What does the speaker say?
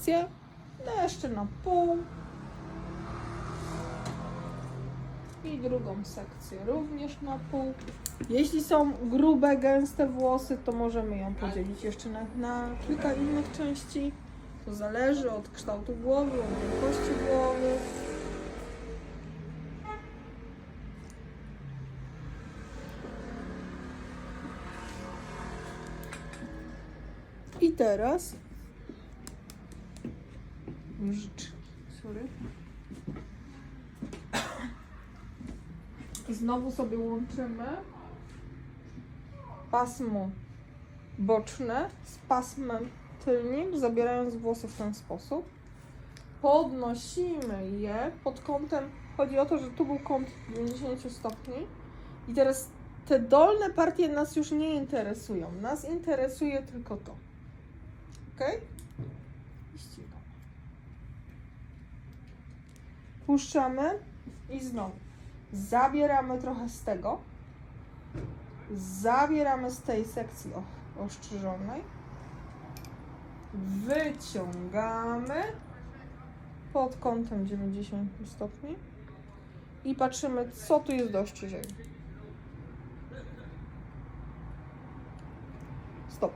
sekcję, no jeszcze na pół. I drugą sekcję również na pół. Jeśli są grube, gęste włosy, to możemy ją podzielić jeszcze na, na kilka innych części. To zależy od kształtu głowy, od wielkości głowy. I teraz Życz. Sorry. Znowu sobie łączymy pasmo boczne z pasmem tylnym, zabierając włosy w ten sposób. Podnosimy je pod kątem. Chodzi o to, że tu był kąt 90 stopni. I teraz te dolne partie nas już nie interesują. Nas interesuje tylko to. Ok? Puszczamy i znowu zabieramy trochę z tego. Zabieramy z tej sekcji oszczerzonej. Wyciągamy pod kątem 90 stopni i patrzymy, co tu jest do ostrzyżenia. Stop.